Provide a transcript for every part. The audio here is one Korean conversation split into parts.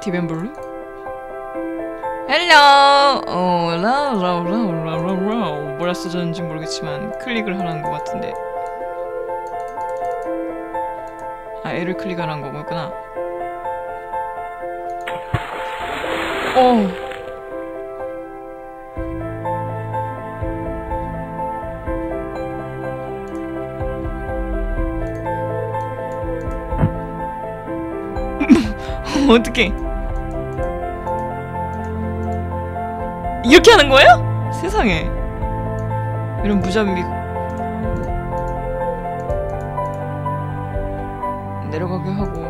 디벤블루? 헬로! 뭐라 써졌는지 모르겠지만 클릭을 하라는 것 같은데. 아, L을 클릭하라는 거구나. 어 어떡해 이렇게 하는 거예요? 세상에. 이런 무자비 내려가게 하고.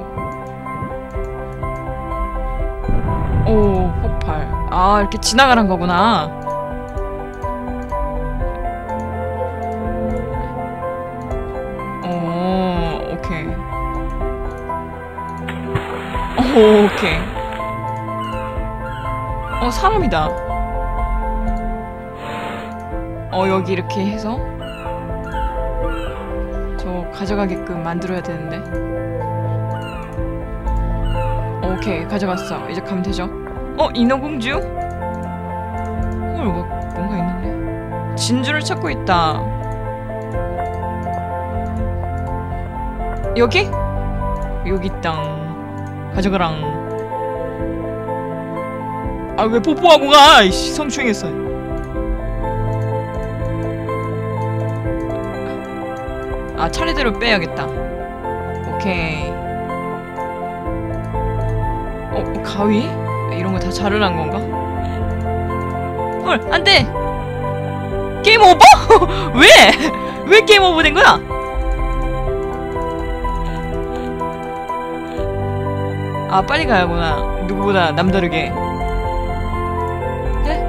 오 폭발. 아 이렇게 지나가는 거구나. 오 오케이. 오 오케이. 어 사람이다 어 여기 이렇게 해서 저 가져가게끔 만들어야 되는데. 오케이 가져갔어. 이제 가면 되죠? 어 인어공주? 헐 뭐, 뭔가 있는데. 진주를 찾고 있다. 여기? 여기 땅. 가져가랑. 아 왜 뽀뽀하고 가? 이씨 성추행했어 아 차례대로 빼야겠다 오케이 어 가위? 이런 거 다 자르란 건가? 헐 안 돼 게임 오버? 왜? 왜 게임 오버 된 거야? 아 빨리 가야구나 누구보다 남다르게 네?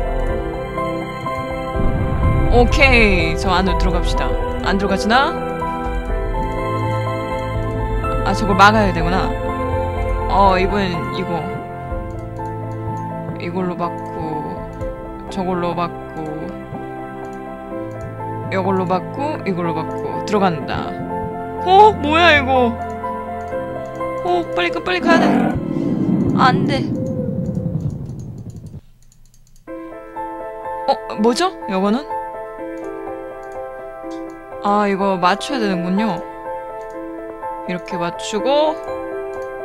오케이 저 안으로 들어갑시다 안 들어가지나? 아 저걸 막아야 되구나. 어 이번엔 이거. 이걸로 받고 저걸로 받고 이걸로 받고 이걸로 받고. 들어간다. 어? 뭐야 이거? 어 빨리 가 빨리 가야 돼. 안돼. 어 뭐죠? 이거는? 아 이거 맞춰야 되는군요 이렇게 맞추고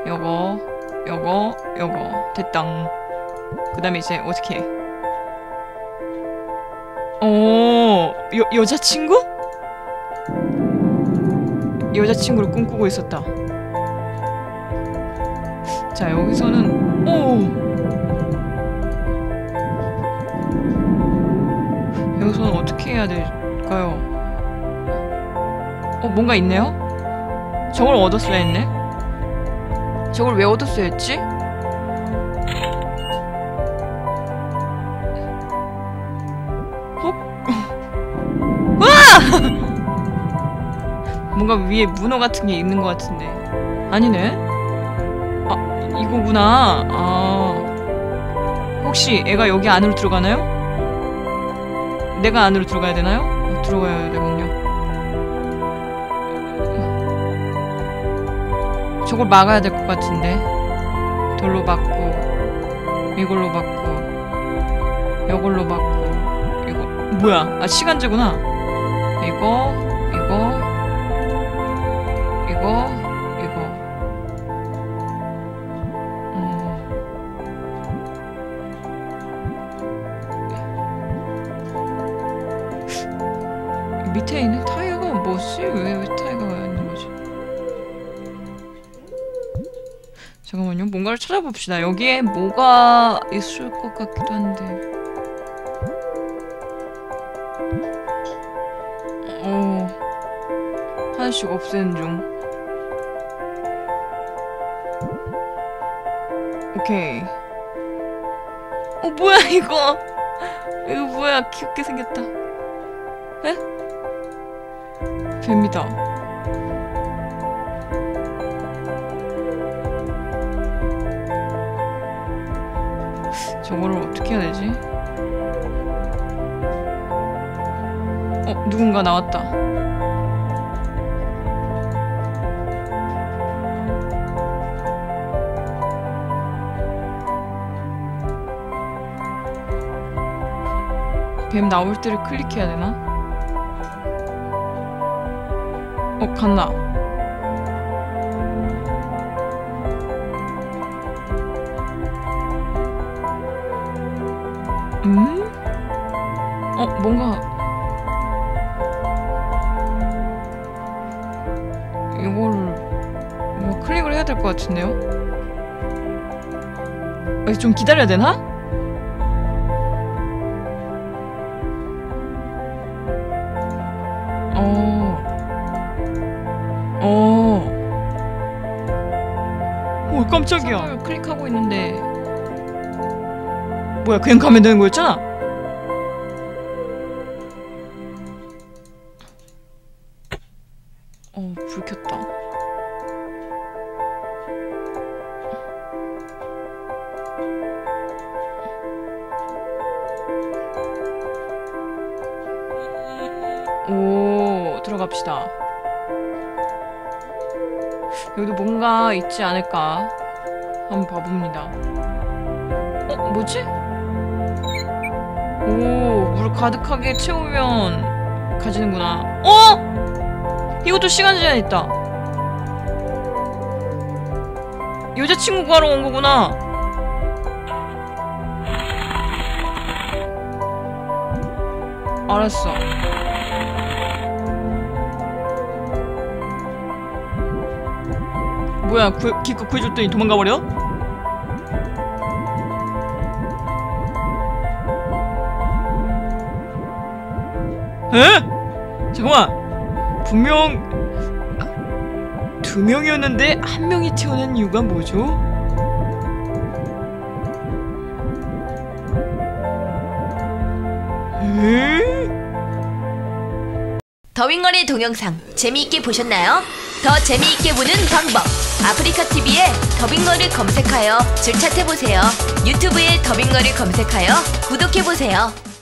요거 요거 요거 됐당 그 다음에 이제 어떻게 해? 오 여, 여자친구? 여자친구를 꿈꾸고 있었다 자 여기서는 오 여기서는 어떻게 해야 될까요? 어 뭔가 있네요? 저걸 얻었어야 했네? 저걸 왜 얻었어야 했지? 헉? 뭔가 위에 문어 같은 게 있는 것 같은데 아니네? 아 이거구나 아 혹시 애가 여기 안으로 들어가나요? 내가 안으로 들어가야 되나요? 어, 들어가야 되군요 저걸 막아야 될 것 같은데 돌로 막고 이걸로 막고 이걸로 막고 이거 뭐야 아 시간제구나 이거 이거 이거 이거 음. 밑에 있는 타이어가 뭐지? 왜, 왜 타이어가 잠깐만요. 뭔가를 찾아봅시다. 여기에 뭐가 있을 것 같기도 한데. 어, 하나씩 없애는 중. 오케이. 어, 뭐야, 이거? 이거 뭐야, 귀엽게 생겼다. 에? 뱀이다. 저거를 어떻게 해야 되지? 어, 누군가 나왔다. 뱀 나올 때를 클릭해야 되나? 어, 갔나? 음? 어 뭔가 이거를 뭐 클릭을 해야 될 것 같은데요? 아, 좀 기다려야 되나? 어. 어. 오, 깜짝이야. 클릭하고 있는데. 뭐야, 그냥 가면 되는 거였잖아? 어, 불 켰다. 오, 들어갑시다. 여기도 뭔가 있지 않을까? 한번 봐봅니다. 어, 뭐지? 오, 물 가득하게 채우면 가지는구나. 어? 이것도 시간 제한 있다. 여자친구 구하러 온 거구나. 알았어. 뭐야, 구, 기껏 구해줬더니 도망가 버려? 잠깐만. 분명 두 명이었는데 한 명이 태어난 이유가 뭐죠? 에? 더윙걸의 동영상 재미있게 보셨나요? 더 재미있게 보는 방법 아프리카 TV에 더빙걸을 검색하여 즐 찾해보세요 유튜브에 더빙걸을 검색하여 구독해보세요